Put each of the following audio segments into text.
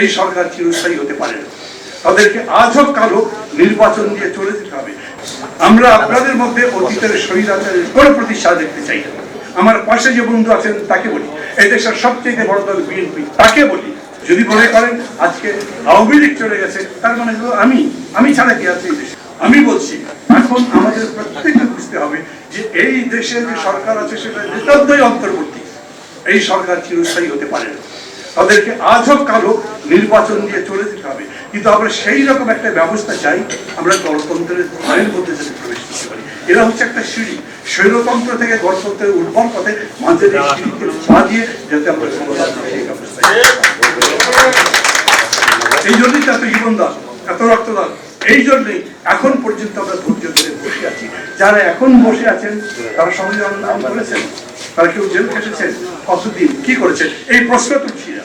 এই সরকার চিরস্থায়ী হতে পারে না। তাদেরকে আজ হোক কাল হোক নির্বাচন দিয়ে চলে যেতে হবে। আমরা আপনাদের মধ্যে অতীতের স্বৈরাচারের কোনো প্রতিষ্ঠা দেখতে চাই না। আমার পাশে যে বন্ধু আছেন, তাকে বলি। এই দেশের সবচেয়ে বড় দল বিএনপি, তাকে বলি। যদি মনে করেন আজকে আওয়ামী লীগ চলে গেছে, তার মানে আমি আমি ছাড়া কি আছে এই দেশে? আমি বলছি, এখন আমাদের প্রত্যেককে বুঝতে হবে যে এই দেশের যে সরকার আছে, সেটা নিতান্তই অন্তর্বর্তী। এই সরকার চিরস্থায়ী হতে পারে না। তাদেরকে আজ হোক কাল হোক নির্বাচন দিয়ে চলে যেতে হবে। কিন্তু আমরা সেই রকম একটা ব্যবস্থা চাই, আমরা গণতন্ত্রের ধারের মধ্যে যাতে প্রবেশ করতে পারি। এরা হচ্ছে একটা সিঁড়ি। স্বৈরতন্ত্র থেকে গণতন্ত্রের উর্বর পথে মাঝে পা দিয়ে যাতে আমরা এই জন্যই তো এত জীবনদান এত রক্তদান এই জন্যই এখন পর্যন্ত আমরা ধৈর্য ধরে বসে আছি। যারা এখন বসে আছেন, তারা সংবিধান নাম করেছেন। তারা কেউ জেল খেটেছেন? কতদিন? কি করেছেন? এই প্রশ্ন তুলছি না।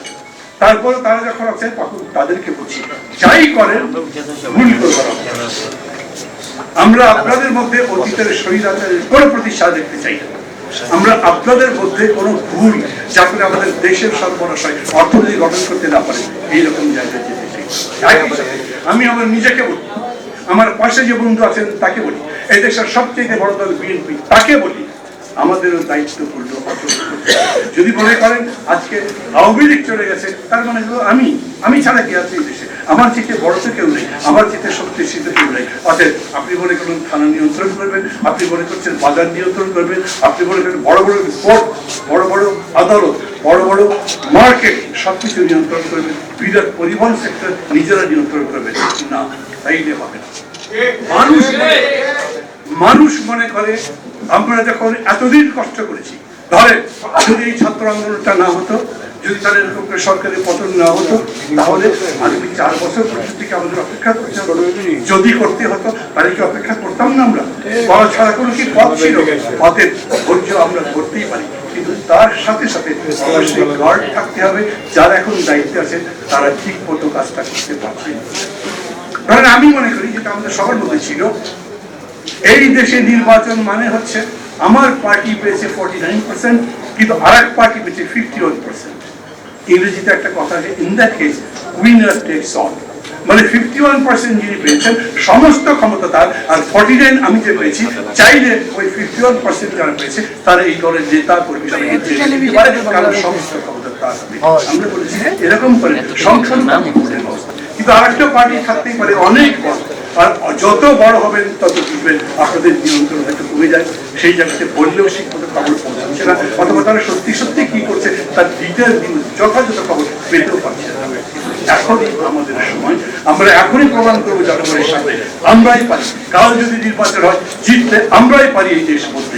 তারপরে তারা যখন আছেন তখন তাদেরকে বলছি, যাই করেন, ভুল করবার আমরা আপনাদের মধ্যে অতীতের স্বৈরাচারের কোনো প্রতিষ্ঠা দেখতে চাই না। আমরা আপনাদের মধ্যে কোনো ভুল যা করে আমাদের দেশের সর্বনাশ হয় অর্থনীতি গঠন করতে না পারে, এইরকম জায়গায় যেতে চাই আমি আমার নিজেকে বলি, আমার পাশে যে বন্ধু আছেন, তাকে বলি এই দেশের সবচেয়ে বড় দল বিএনপি, তাকে বলি আমাদেরও করতে হবে। যদি মনে করেন আজকে আওয়ামী লীগ চলে গেছে, তার মানে হলো আমি আমি ছাড়া কি আছে দেশে। আমার চিঠে বড় তো কেউ নেই, আমার চিঠে শক্তিশীল কেউ নেই। অতএব আপনি মনে করুন থানা নিয়ন্ত্রণ করবেন, আপনি মনে করছেন বাজার নিয়ন্ত্রণ করবেন, আপনি মনে করেন বড় বড় কোর্ট বড় বড় আদালত, বড় বড় মার্কেট সবকিছু নিয়ন্ত্রণ করবেন। বিরাট পরিবহন সেক্টর নিজেরা নিয়ন্ত্রণ করবেন। না তাইলে হবে না মানুষ মানুষ মনে করে আমরা যখন এতদিন কষ্ট করেছি ধরেন যদি এই ছাত্র আন্দোলনটা না হতো, যদি তাদের সরকারি পতন না হতো, তাহলে আগামী চার বছর পর্যন্ত কি আমাদের অপেক্ষা করতে যদি করতে হতো, তাহলে কি অপেক্ষা করতাম না আমরা? করা ছাড়া কোনো কি পথ ছিল? পথের ধৈর্য আমরা করতেই পারি। কিন্তু তার সাথে সাথে অবশ্যই গার্ড থাকতে হবে, যারা এখন দায়িত্বে আছে, তারা ঠিক মতো কাজটা করতে পারছে। ধরেন আমি মনে করি যেটা আমাদের সবার মধ্যে ছিল এই দেশে নির্বাচন মানে হচ্ছে আমার পার্টি পেয়েছে ফর্টি নাইন পার্সেন্ট কিন্তু আর এক পার্টি পেয়েছে ফিফটি ওয়ান পার্সেন্ট ইংরেজিতে একটা কথা আছে in that case winner takes all মানে ফিফটি ওয়ান পার্সেন্ট যিনি পেয়েছেন সমস্ত ক্ষমতা তার আর ফর্টি নাইন আমি যে পেয়েছি চাইলে ওই ফিফটি ওয়ান পার্সেন্ট যারা পেয়েছে তারা এই দলের নেতা কর্মী কারণ সমস্ত ক্ষমতা তার আমরা বলেছি এরকম করে সংসদ কিন্তু আরেকটা পার্টি থাকতেই পারে অনেক বড়। আর যত বড় হবেন, তত বুঝবেন আপনাদের নিয়ন্ত্রণ হয়তো কমে যায়। সেই জায়গাতে বললেও সেই মতো খবর পৌঁছাচ্ছে না। অথবা তারা সত্যি সত্যি কি করছে, তার ডিটেল নিউজ যথাযথ খবর পেতেও পারছে না। এখনই আমাদের সময়। আমরা এখনই প্রমাণ করব জনগণের সামনে, আমরাই পারি। কাল যদি নির্বাচন হয়, জিতলে আমরাই পারি এই দেশ বলতে